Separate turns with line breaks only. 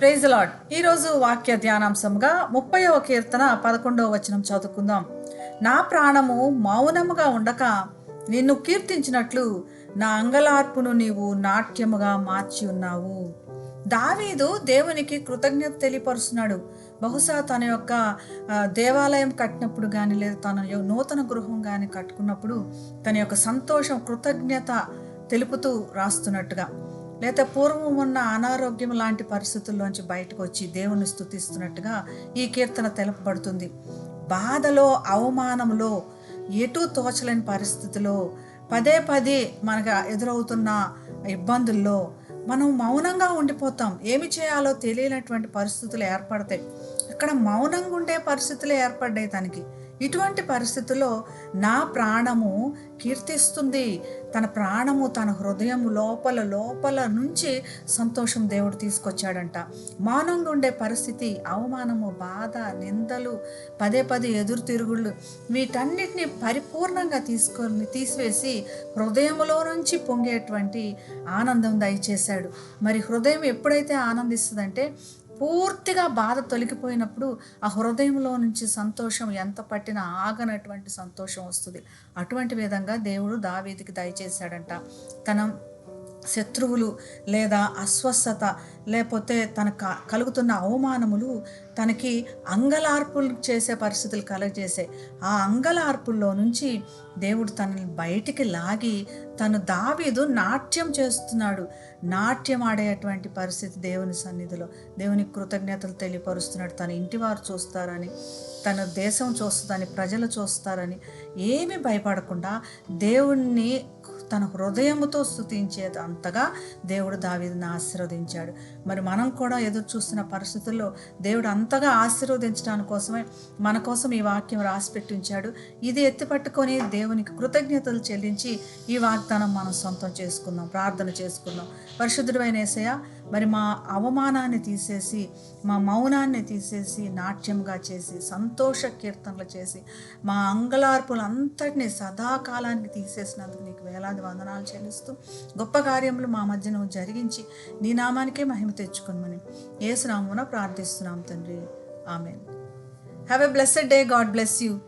Praise lord ఈరోజు వాక్య ధ్యానాంశంగా ముప్పైవ కీర్తన పదకొండవ వచనం చదువుకుందాం. నా ప్రాణము మౌనముగా ఉండక నిన్ను కీర్తించినట్లు నా అంగలార్పును నీవు నాట్యముగా మార్చి ఉన్నావు. దావీదు దేవునికి కృతజ్ఞత తెలియపరుస్తున్నాడు. బహుశా తన యొక్క దేవాలయం కట్టినప్పుడు కానీ లేదా తన నూతన గృహం కానీ కట్టుకున్నప్పుడు తన యొక్క సంతోషం కృతజ్ఞత తెలుపుతూ రాస్తున్నట్టుగా. లేదా పూర్వం ఉన్న అనారోగ్యం లాంటి పరిస్థితుల్లోంచి బయటకు వచ్చి దేవుని స్థుతిస్తున్నట్టుగా ఈ కీర్తన తెలుపబడుతుంది. బాధలో అవమానంలో ఎటు తోచలేని పరిస్థితిలో పదే పదే మనకు ఎదురవుతున్న ఇబ్బందుల్లో మనం మౌనంగా ఉండిపోతాం. ఏమి చేయాలో తెలియనటువంటి పరిస్థితులు ఏర్పడతాయి. ఇక్కడ మౌనంగా ఉండే పరిస్థితులు ఏర్పడ్డాయి తనకి ఇటువంటి పరిస్థితుల్లో నా ప్రాణము కీర్తిస్తుంది. తన ప్రాణము తన హృదయం లోపల లోపల నుంచి సంతోషం దేవుడు తీసుకొచ్చాడంట. మౌనంగా ఉండే పరిస్థితి అవమానము బాధ నిందలు పదే పదే ఎదురు తిరుగుళ్ళు వీటన్నిటిని పరిపూర్ణంగా తీసుకొని తీసివేసి హృదయంలో నుంచి పొంగేటువంటి ఆనందం దయచేశాడు. మరి హృదయం ఎప్పుడైతే ఆనందిస్తుందంటే పూర్తిగా బాధ తొలగిపోయినప్పుడు ఆ హృదయంలో నుంచి సంతోషం ఎంత పట్టినా ఆగనటువంటి సంతోషం వస్తుంది. అటువంటి విధంగా దేవుడు దావీదికి దయచేశాడంట. తన శత్రువులు లేదా అస్వస్థత లేకపోతే తన కలుగుతున్న అవమానములు తనకి అంగలార్పులు చేసే పరిస్థితులు కలగజేసే ఆ అంగలార్పుల్లో నుంచి దేవుడు తనని బయటికి లాగి తను దావీదు నాట్యం చేస్తున్నాడు. నాట్యం ఆడేటువంటి పరిస్థితి దేవుని సన్నిధిలో. దేవుని కృతజ్ఞతలు తెలియపరుస్తున్నాడు. తన ఇంటి వారు చూస్తారని తన దేశం చూస్తుందని ప్రజలు చూస్తారని ఏమీ భయపడకుండా దేవుణ్ణి తన హృదయముతో స్థుతించేది అంతగా దేవుడు దావీదుని ఆశీర్వదించాడు. మరి మనం కూడా ఎదురు చూస్తున్న పరిస్థితుల్లో దేవుడు అంతగా ఆశీర్వదించడానికి కోసమే మన కోసం ఈ వాక్యం రాసి పెట్టించాడు. ఇది ఎత్తిపట్టుకొని దేవునికి కృతజ్ఞతలు చెల్లించి ఈ వాగ్దానం మనం సొంతం చేసుకుందాం ప్రార్థన చేసుకుందాం. పరిశుద్ధుడు అయిన మరి మా అవమానాన్ని తీసేసి మా మౌనాన్ని తీసేసి నాట్యంగా చేసి సంతోష కీర్తనలు చేసి మా అంగలార్పులు సదాకాలానికి తీసేసినందుకు నీకు వేలాది వందనాలు చెల్లిస్తూ గొప్ప కార్యములు మా మధ్య నువ్వు జరిగించి నీ నామానికే మహిమ తెచ్చుకోమని ఏసునామున ప్రార్థిస్తున్నాం తండ్రి. Amen. Have a blessed day God bless you